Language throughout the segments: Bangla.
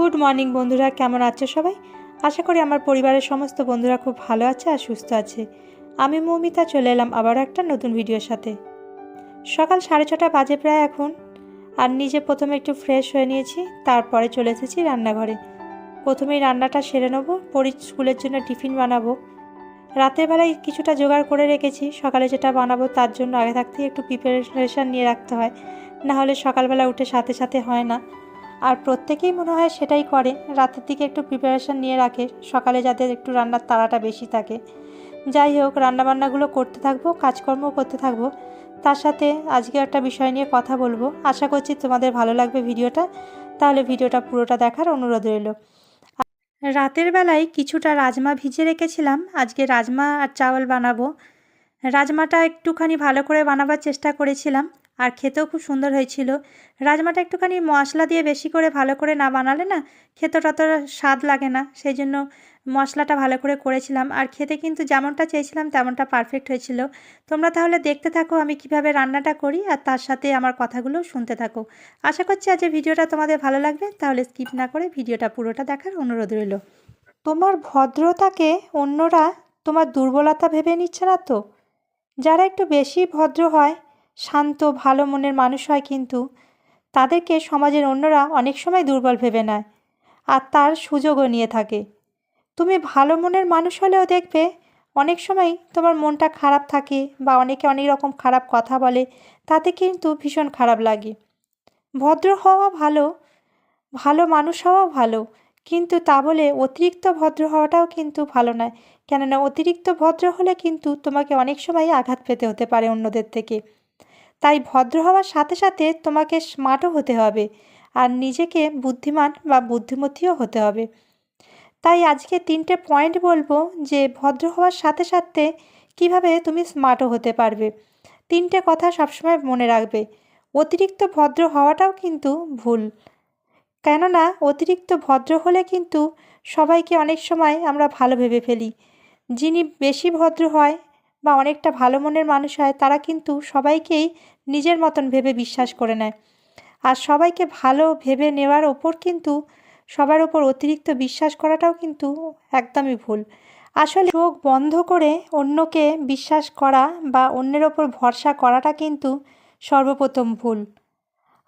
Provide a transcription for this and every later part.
গুড মর্নিং বন্ধুরা, কেমন আছো সবাই? আশা করি আমার পরিবারের সমস্ত বন্ধুরা খুব ভালো আছে আর সুস্থ আছে। আমি মৌমিতা, চলে এলাম আবারও একটা নতুন ভিডিওর সাথে। সকাল সাড়ে ছটা বাজে প্রায় এখন, আর নিজে প্রথমে একটু ফ্রেশ হয়ে নিয়েছি, তারপরে চলে এসেছি রান্নাঘরে। প্রথমেই রান্নাটা সেরে নেব পরি স্কুলের জন্য টিফিন বানাবো। রাতের বেলায় কিছুটা জোগাড় করে রেখেছি, সকালে যেটা বানাবো তার জন্য আগে থাকতেই একটু প্রিপারেশন নিয়ে রাখতে হয়। না হলে সকালবেলা উঠে সাথে সাথে হয় না। আর প্রত্যেকেই মনে হয় সেটাই করে। রাতের দিকে একটু প্রিপারেশান নিয়ে রাখে, সকালে যাদের একটু রান্নার তাড়াটা বেশি থাকে। যাই হোক, রান্নাবান্নাগুলো করতে থাকব কাজকর্ম করতে থাকব। তার সাথে আজকে একটা বিষয় নিয়ে কথা বলব। আশা করছি তোমাদের ভালো লাগবে ভিডিওটা। তাহলে ভিডিওটা পুরোটা দেখার অনুরোধ রইল। রাতের বেলায় কিছুটা রাজমা ভিজে রেখেছিলাম। আজকে রাজমা আর চাওয়াল বানাবো। রাজমাটা একটুখানি ভালো করে বানাবার চেষ্টা করেছিলাম। আর খেতেও খুব সুন্দর হয়েছিল। রাজমাটা একটুখানি মশলা দিয়ে বেশি করে ভালো করে না বানালে না খেতে তত স্বাদ লাগে না। সেই জন্য মশলাটা ভালো করে করেছিলাম। আর খেতে কিন্তু যেমনটা চেয়েছিলাম তেমনটা পারফেক্ট হয়েছিল। তোমরা তাহলে দেখতে থাকো আমি কীভাবে রান্নাটা করি আর তার সাথে আমার কথাগুলো শুনতে থাকো। আশা করছি আজ ভিডিওটা তোমাদের ভালো লাগবে। তাহলে স্কিপ না করে ভিডিওটা পুরোটা দেখার অনুরোধ রইল। তোমার ভদ্রতাকে অন্যরা তোমার দুর্বলতা ভেবে নিচ্ছে না তো? যারা একটু বেশি ভদ্র হয় শান্ত, ভালো মনের মানুষ হয় কিন্তু তাদেরকে সমাজের অন্যরা অনেক সময় দুর্বল ভেবে নেয় আর তার সুযোগও নিয়ে থাকে। তুমি ভালো মনের মানুষ হলেও দেখবে অনেক সময় তোমার মনটা খারাপ থাকে বা অনেকে অনেক রকম খারাপ কথা বলে, তাতে কিন্তু ভীষণ খারাপ লাগে। ভদ্র হওয়া ভালো ভালো মানুষ হওয়াও ভালো, কিন্তু তা বলে অতিরিক্ত ভদ্র হওয়াটাও কিন্তু ভালো নয়। কেননা অতিরিক্ত ভদ্র হলে কিন্তু তোমাকে অনেক সময় আঘাত পেতে হতে পারে অন্যদের থেকে। তাই ভদ্র হওয়ার সাথে সাথে তোমাকে স্মার্টও হতে হবে আর নিজেকে বুদ্ধিমান বা বুদ্ধিমতীও হতে হবে। তাই আজকে তিনটে পয়েন্ট বলব যে ভদ্র হওয়ার সাথে সাথে কীভাবে তুমি স্মার্টও হতে পারবে। তিনটে কথা সবসময় মনে রাখবে। অতিরিক্ত ভদ্র হওয়াটাও কিন্তু ভুল। কেননা অতিরিক্ত ভদ্র হলে কিন্তু সবাইকে অনেক সময় আমরা ভালো ভেবে ফেলি। যিনি বেশি ভদ্র হয় বা অনেকটা ভালো মনের মানুষ হয় তারা কিন্তু সবাইকেই নিজের মতন ভেবে বিশ্বাস করে নেয়। আর সবাইকে ভালো ভেবে নেওয়ার ওপর কিন্তু, সবার ওপর অতিরিক্ত বিশ্বাস করাটাও কিন্তু একদমই ভুল। আসলে চোখ বন্ধ করে অন্যকে বিশ্বাস করা বা অন্যের ওপর ভরসা করাটা কিন্তু সর্বপ্রথম ভুল।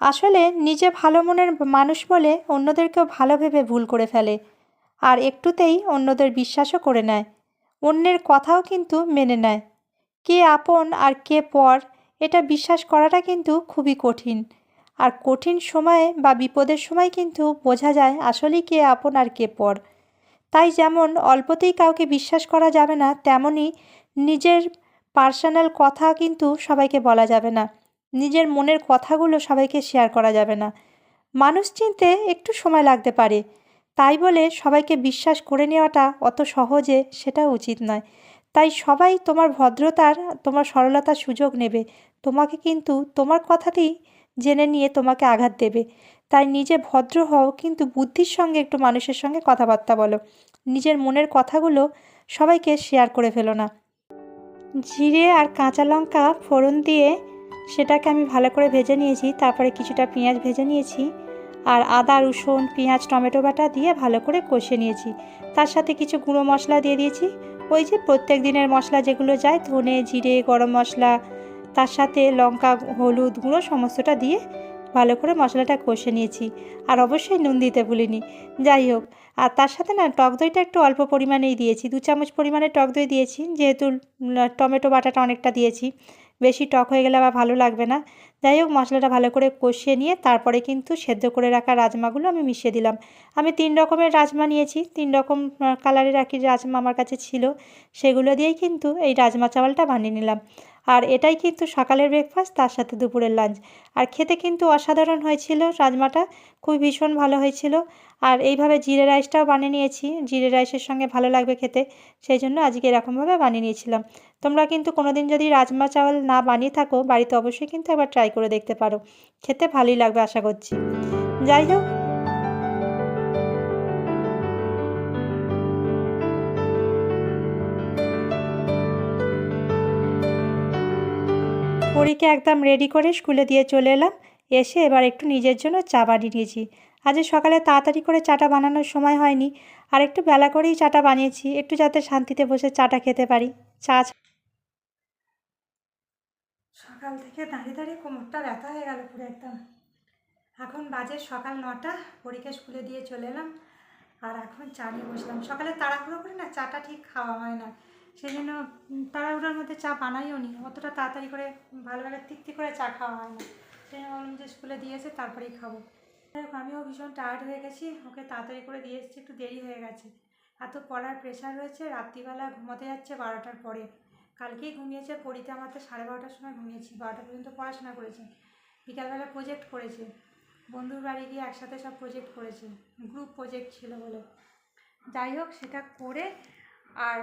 আসলে নিজে ভালো মনের মানুষ বলে অন্যদেরকেও ভালো ভেবে ভুল করে ফেলে, আর একটুতেই অন্যদের বিশ্বাসও করে নেয়। অন্যের কথাও কিন্তু মেনে নেয়। কে আপন আর কে পর এটা বিশ্বাস করাটা কিন্তু খুবই কঠিন। আর কঠিন সময়ে বা বিপদের সময় কিন্তু বোঝা যায় আসলেই কে আপন আর কে পর। তাই যেমন অল্পতেই কাউকে বিশ্বাস করা যাবে না তেমনই নিজের পার্সোনাল কথা কিন্তু সবাইকে বলা যাবে না। নিজের মনের কথাগুলো সবাইকে শেয়ার করা যাবে না। মানুষ চিনতে একটু সময় লাগতে পারে। তাই বলে সবাইকে বিশ্বাস করে নেওয়াটা অত সহজে সেটা উচিত নয়। তাই সবাই তোমার ভদ্রতার, তোমার সরলতার সুযোগ নেবে। তোমাকে কিন্তু তোমার কথাতেই জেনে নিয়ে তোমাকে আঘাত দেবে। তাই নিজে ভদ্র হও, কিন্তু বুদ্ধির সঙ্গে একটু মানুষের সঙ্গে কথাবার্তা বলো। নিজের মনের কথাগুলো সবাইকে শেয়ার করে ফেলো না। জিরে আর কাঁচা লঙ্কা ফোড়ন দিয়ে সেটাকে আমি ভালো করে ভেজে নিয়েছি, তারপরে কিছুটা পেঁয়াজ ভেজে নিয়েছি আর আদা, রসুন, পেঁয়াজ, টমেটো বাটা দিয়ে ভালো করে কষে নিয়েছি। তার সাথে কিছু গুঁড়ো মশলা দিয়ে দিয়েছি। ওই যে প্রত্যেক দিনের মশলা যেগুলো যায়, ধনে, জিরে, গরম মশলা তার সাথে লঙ্কা, হলুদ গুঁড়ো সমস্তটা দিয়ে ভালো করে মশলাটা কষে নিয়েছি। আর অবশ্যই নুন দিতে ভুলিনি। যাই হোক, আর তার সাথে না টক দইটা একটু অল্প পরিমাণেই দিয়েছি। দু চামচ পরিমাণে টক দই দিয়েছি, যেহেতু টমেটো বাটাটা অনেকটা দিয়েছি। বেশি টক হয়ে গেলে আবার ভালো লাগবে না। যাই হোক, মশলাটা ভালো করে কষিয়ে নিয়ে তারপরে কিন্তু সেদ্ধ করে রাখা রাজমাগুলো আমি মিশিয়ে দিলাম। আমি তিন রকমের রাজমা নিয়েছি। তিন রকম কালারের আর কি রাজমা আমার কাছে ছিল। সেগুলো দিয়েই কিন্তু এই রাজমা চাওয়ালটা বানিয়ে নিলাম। আর এটাই কিন্তু সকালের ব্রেকফাস্ট তার সাথে দুপুরের লাঞ্চ আর খেতে কিন্তু অসাধারণ হয়েছিল রাজমাটা খুব ভীষণ ভালো হয়েছিল। আর এইভাবে জিরে রাইসটাও বানিয়ে নিয়েছি। জিরে রাইসের সঙ্গে ভালো লাগবে খেতে, সেই জন্য আজকে এরকমভাবে বানিয়ে নিয়েছিলাম। তোমরা কিন্তু কোনো দিন যদি রাজমা চাওয়াল না বানিয়ে থাকো, বাড়িতে অবশ্যই কিন্তু একবার ট্রাই করে দেখতে পারো। খেতে ভালোই লাগবে, আশা করছি। যাই হোক পরীকে একদম রেডি করে স্কুলে দিয়ে চলে এলাম। এসে এবার একটু নিজের জন্য চা বানিয়ে নিয়েছি আজ সকালে তাড়াতাড়ি করে চাটা বানানোর সময় হয়নি। আর একটু বেলা করেই চাটা বানিয়েছি, একটু যাতে শান্তিতে বসে চাটা খেতে পারি। চা সকাল থেকে দাঁড়িয়ে দাঁড়িয়ে কোমরটা ব্যথা হয়ে গেল পুরো একদম। এখন বাজে সকাল নটা পরীক্ষা স্কুলে দিয়ে চলে এলাম। আর এখন চা নিয়ে বসলাম। সকালে তাড়াহুড়ো করে না, চাটা ঠিক খাওয়া হয় না। সেই জন্য উম, তাড়াহুড়োর মধ্যে চা বানাইও নি। অতটা তাড়াতাড়ি করে ভালোভাবে তৃপ্তি করে চা খাওয়া হয় না। সেই জন্য ভাবলাম যে স্কুলে দিয়েছে তারপরেই খাব। আমিও ভীষণ টায়ার্ড হয়ে গেছি। ওকে তাড়াতাড়ি করে দিয়ে এসেছি একটু দেরি হয়ে গেছে। এত পড়ার প্রেশার রয়েছে রাত্রিবেলা ঘুমোতে যাচ্ছে বারোটার পরে। কালকেই ঘুমিয়েছে পড়িতে আমার তো সাড়ে বারোটার সময় ঘুমিয়েছি বারোটা পর্যন্ত পড়াশোনা করেছে। বিকালবেলা প্রজেক্ট করেছে। বন্ধুর বাড়ি গিয়ে একসাথে সব প্রজেক্ট করেছে। গ্রুপ প্রজেক্ট ছিল বলে। যাই হোক সেটা করে আর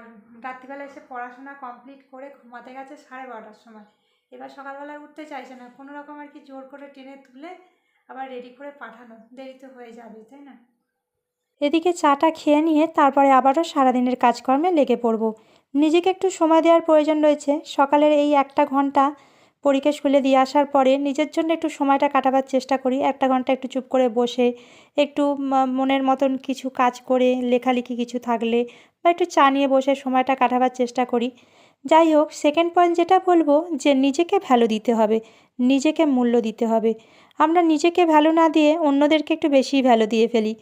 রাত্রিবেলা এসে পড়াশোনা কমপ্লিট করে ঘুমাতে গেছে সাড়ে বারোটার সময়। এবার সকালবেলা উঠতে চাইছে না, কোনো রকম আর কি জোর করে টেনে তুলে আবার রেডি করে পাঠানো। দেরি তো হয়ে যাবে, তাই না? এদিকে চাটা খেয়ে নিয়ে তারপরে আবারও সারাদিনের কাজকর্মে লেগে পড়ব। নিজেকে একটু সময় দেওয়ার প্রয়োজন রয়েছে। সকালের এই একটা ঘণ্টা পরীক্ষা স্কুলে দিয়ে আসার পরে নিজের জন্য একটু সময়টা কাটাবার চেষ্টা করি। একটা ঘণ্টা একটু চুপ করে বসে, একটু মনের মতন কিছু কাজ করে, লেখালেখি কিছু থাকলে বা একটু চা নিয়ে বসে সময়টা কাটাবার চেষ্টা করি। যাই হোক সেকেন্ড পয়েন্ট যেটা বলব যে নিজেকে ভ্যালু দিতে হবে, নিজেকে মূল্য দিতে হবে। আমরা নিজেকে ভ্যালু না দিয়ে অন্যদেরকে একটু বেশি ভ্যালু দিয়ে ফেলি।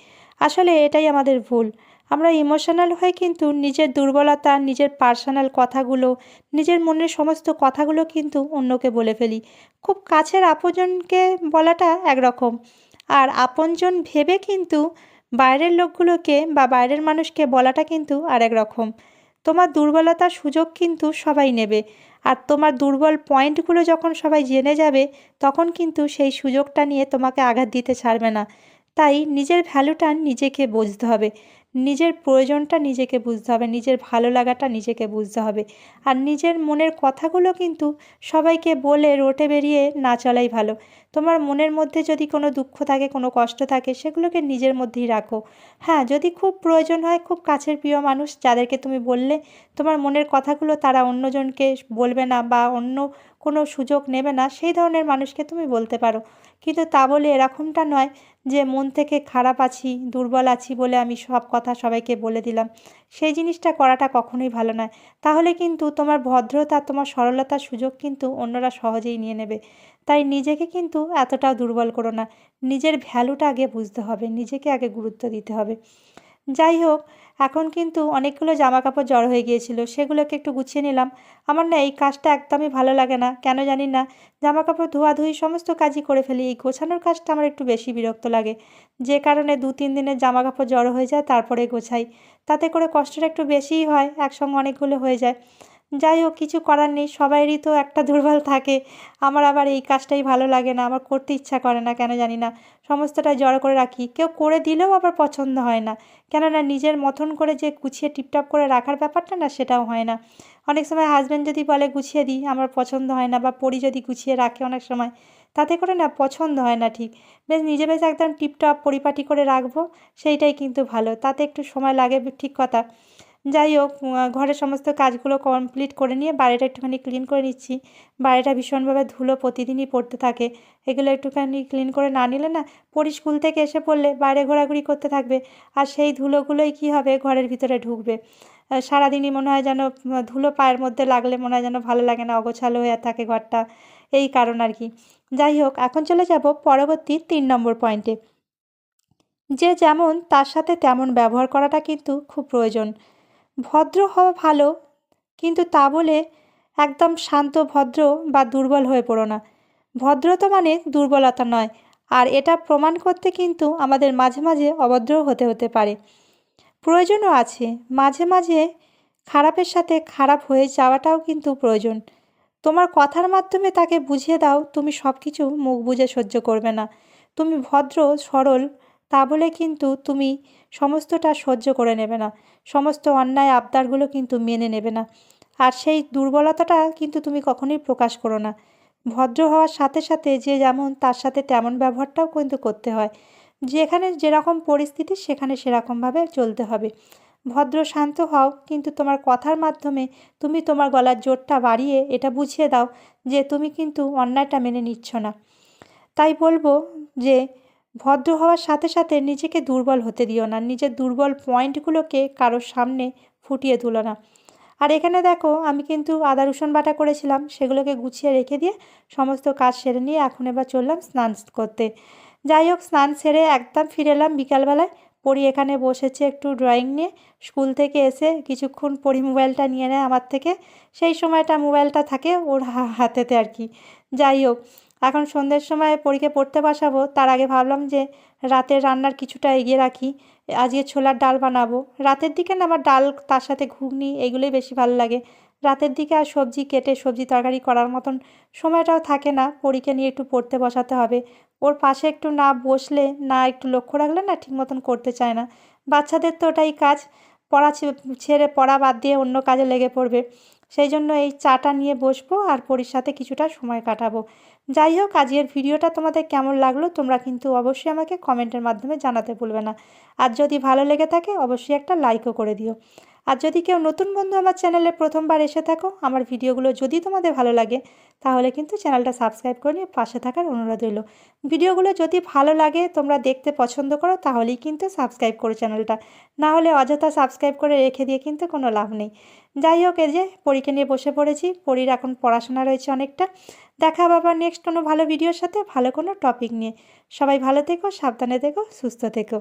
আসলে এটাই আমাদের ভুল। আমরা ইমোশনাল হয়ে কিন্তু নিজের দুর্বলতা, নিজের পার্সোনাল কথাগুলো, নিজের মনের সমস্ত কথাগুলো কিন্তু অন্যকে বলে ফেলি। খুব কাছের আপনজনকে বলাটা একরকম। আর আপনজন ভেবে কিন্তু বাইরের লোকগুলোকে বা বাইরের মানুষকে বলাটা কিন্তু আরেক রকম। তোমার দুর্বলতার সুযোগ কিন্তু সবাই নেবে। আর তোমার দুর্বল পয়েন্টগুলো যখন সবাই জেনে যাবে, তখন কিন্তু সেই সুযোগটা নিয়ে তোমাকে আঘাত দিতে ছাড়বে না। তাই নিজের ভ্যালুটা নিজেকে বুঝতে হবে। নিজের প্রয়োজনটা নিজেকে বুঝতে হবে, নিজের ভালো লাগাটা নিজেকে বুঝতে হবে। আর নিজের মনের কথাগুলো কিন্তু সবাইকে বলে রোটে বেরিয়ে না চলাই ভালো। তোমার মনের মধ্যে যদি কোনো দুঃখ থাকে, কোনো কষ্ট থাকে, সেগুলোকে নিজের মধ্যেই রাখো। হ্যাঁ যদি খুব প্রয়োজন হয়, খুব কাছের প্রিয় মানুষ যাদেরকে তুমি বললে তোমার মনের কথাগুলো তারা অন্যজনকে বলবে না বা অন্য কোনো সুযোগ নেবে না, সেই ধরনের মানুষকে তুমি বলতে পারো। কিন্তু তা বলে এরকমটা নয় যে মন থেকে খারাপ আছি, দুর্বল আছি বলে আমি সব কথা সবাইকে বলে দিলাম। সেই জিনিসটা করাটা কখনোই ভালো নয়। তাহলে কিন্তু তোমার ভদ্রতা, তোমার সরলতার সুযোগ কিন্তু অন্যরা সহজেই নিয়ে নেবে। তাই নিজেকে কিন্তু এতটাও দুর্বল করো না। নিজের ভ্যালুটা আগে বুঝতে হবে, নিজেকে আগে গুরুত্ব দিতে হবে। যাই হোক এখন কিন্তু অনেকগুলো জামা কাপড় জড়ো হয়ে গিয়েছিল, সেগুলোকে একটু গুছিয়ে নিলাম। আমার না এই কাজটা একদমই ভালো লাগে না, কেন জানি না? জামা কাপড় ধোয়াধুয়ি সমস্ত কাজই করে ফেলি, এই গোছানোর কাজটা আমার একটু বেশি বিরক্ত লাগে। যে কারণে দু তিন দিনের জামা কাপড় জড়ো হয়ে যায়, তারপরে গোছাই। তাতে করে কষ্টটা একটু বেশিই হয়, একসঙ্গে অনেকগুলো হয়ে যায়। যাই হোক কিছু করার নেই, সবাইরই তো একটা দুর্বল থাকে। আমার আবার এই কাজটাই ভালো লাগে না, আমার করতে ইচ্ছা করে না, কেন জানি না। সমস্তটা জড়ো করে রাখি। কেউ করে দিলেও আবার পছন্দ হয় না। কেননা নিজের মতন করে যে গুছিয়ে টিপটপ করে রাখার ব্যাপারটা না, সেটাও হয় না। অনেক সময় হাজব্যান্ড যদি বলে, গুছিয়ে দিই, আমার পছন্দ হয় না, বা পরি যদি গুছিয়ে রাখে অনেক সময়, তাতে করে না পছন্দ হয় না ঠিক। বেশ, নিজে বেশ একদম টিপটপ, পরিপাটি করে রাখব, সেইটাই কিন্তু ভালো। তাতে একটু সময় লাগে, ঠিক কথা। যাই হোক ঘরের সমস্ত কাজগুলো কমপ্লিট করে নিয়ে বাড়িটা একটুখানি ক্লিন করে নিচ্ছি। বাড়িটা ভীষণভাবে ধুলো প্রতিদিনই পড়তে থাকে। এগুলো একটুখানি ক্লিন করে না নিলে না পরি স্কুল থেকে এসে পড়লে বাইরে ঘোরাঘুরি করতে থাকবে। আর সেই ধুলোগুলোই কী হবে ঘরের ভিতরে ঢুকবে। সারাদিনই মনে হয় যেন ধুলো পায়ের মধ্যে লাগলে মনে হয় যেন ভালো লাগে না, অগোছালো হয়ে থাকে ঘরটা। এই কারণ আর কি। যাই হোক, এখন চলে যাব পরবর্তী তিন নম্বর পয়েন্টে যে যেমন তার সাথে তেমন ব্যবহার করাটা কিন্তু খুব প্রয়োজন। ভদ্র হওয়া ভালো, কিন্তু তা বলে একদম শান্ত, ভদ্র বা দুর্বল হয়ে পড়ো না। ভদ্রতা মানে দুর্বলতা নয়, আর এটা প্রমাণ করতে কিন্তু আমাদের মাঝে মাঝে অভদ্রও হতে হতে পারে। প্রয়োজনও আছে, মাঝে মাঝে খারাপের সাথে খারাপ হয়ে যাওয়াটাও কিন্তু প্রয়োজন। তোমার কথার মাধ্যমে তাকে বুঝিয়ে দাও, তুমি সব কিছু মুখ বুঝে সহ্য করবে না। তুমি ভদ্র, সরল, তা বলে কিন্তু তুমি সমস্তটা সহ্য করে নেবে না। সমস্ত অন্যায় আবদারগুলো কিন্তু মেনে নেবে না। আর সেই দুর্বলতাটা কিন্তু তুমি কখনোই প্রকাশ করো না। ভদ্র হওয়ার সাথে সাথে যে যেমন তার সাথে তেমন ব্যবহারটাও কিন্তু করতে হয়। যেখানে যেরকম পরিস্থিতি, সেখানে সেরকমভাবে চলতে হবে। ভদ্র শান্ত হও, কিন্তু তোমার কথার মাধ্যমে তুমি তোমার গলার জোরটা বাড়িয়ে এটা বুঝিয়ে দাও যে তুমি কিন্তু অন্যায়টা মেনে নিচ্ছ না। তাই বলব যে ভদ্র হওয়ার সাথে সাথে নিজেকে দুর্বল হতে দিও না। নিজের দুর্বল পয়েন্টগুলোকে কারোর সামনে ফুটিয়ে তুলো না। আর এখানে দেখো, আমি কিন্তু আদা, রসুন বাটা করেছিলাম। সেগুলোকে গুছিয়ে রেখে দিয়ে সমস্ত কাজ সেরে নিয়ে এখন এবার চললাম স্নান করতে। যাই হোক, স্নান সেরে একদম ফিরে এলাম বিকালবেলায়। পড়ি এখানে বসেছে একটু ড্রয়িং নিয়ে। স্কুল থেকে এসে কিছুক্ষণ পড়ি মোবাইলটা নিয়ে নেয় আমার থেকে। সেই সময়টা মোবাইলটা থাকে ওর হাতেতে আর কি। যাই হোক এখন সন্ধ্যের সময় পরীকে পড়তে বসাবো, তার আগে ভাবলাম যে রাতের রান্নার কিছুটা এগিয়ে রাখি, আজকে ছোলার ডাল বানাবো। রাতের দিকে না আমার ডাল, তার সাথে ঘুগনি এগুলোই বেশি ভালো লাগে। রাতের দিকে আর সবজি কেটে সবজি তরকারি করার মতন সময়টাও থাকে না, পরীকে নিয়ে একটু পড়তে বসাতে হবে। ওর পাশে একটু না বসলে, না একটু লক্ষ্য রাখলে না ঠিক মতন করতে চায় না। বাচ্চাদের তো ওটাই কাজ, পড়া ছেড়ে পড়া বাদ দিয়ে অন্য কাজে লেগে পড়বে। সেই জন্য এই চাটা নিয়ে বসবো আর পরীর সাথে কিছুটা সময় কাটাবো। যাই হোক, আজকের ভিডিওটা তোমাদের কেমন লাগল তোমরা কিন্তু অবশ্যই আমাকে কমেন্টের মাধ্যমে জানাতে ভুলবে না। আর যদি ভালো লেগে থাকে, অবশ্যই একটা লাইকও করে দিও। আর যদি কেউ নতুন বন্ধু আমার চ্যানেলে প্রথমবার এসে থাকো, আমার ভিডিওগুলো যদি তোমাদের ভালো লাগে, তাহলে কিন্তু চ্যানেলটা সাবস্ক্রাইব করে নিয়ে পাশে থাকার অনুরোধ রইল। ভিডিওগুলো যদি ভালো লাগে, তোমরা দেখতে পছন্দ করো, তাহলেই কিন্তু সাবস্ক্রাইব করো চ্যানেলটা। না হলে অযথা সাবস্ক্রাইব করে রেখে দিয়ে কিন্তু কোনো লাভ নেই। যাই হোক, এই যে পরীক্ষা নিয়ে বসে পড়েছি, পরীর এখন পড়াশোনা রয়েছে অনেকটা। দেখা বাবা নেক্সট কোনো ভালো ভিডিওর সাথে, ভালো কোনো টপিক নিয়ে। সবাই ভালো থেকো, সাবধানে থেকো, সুস্থ থেকো।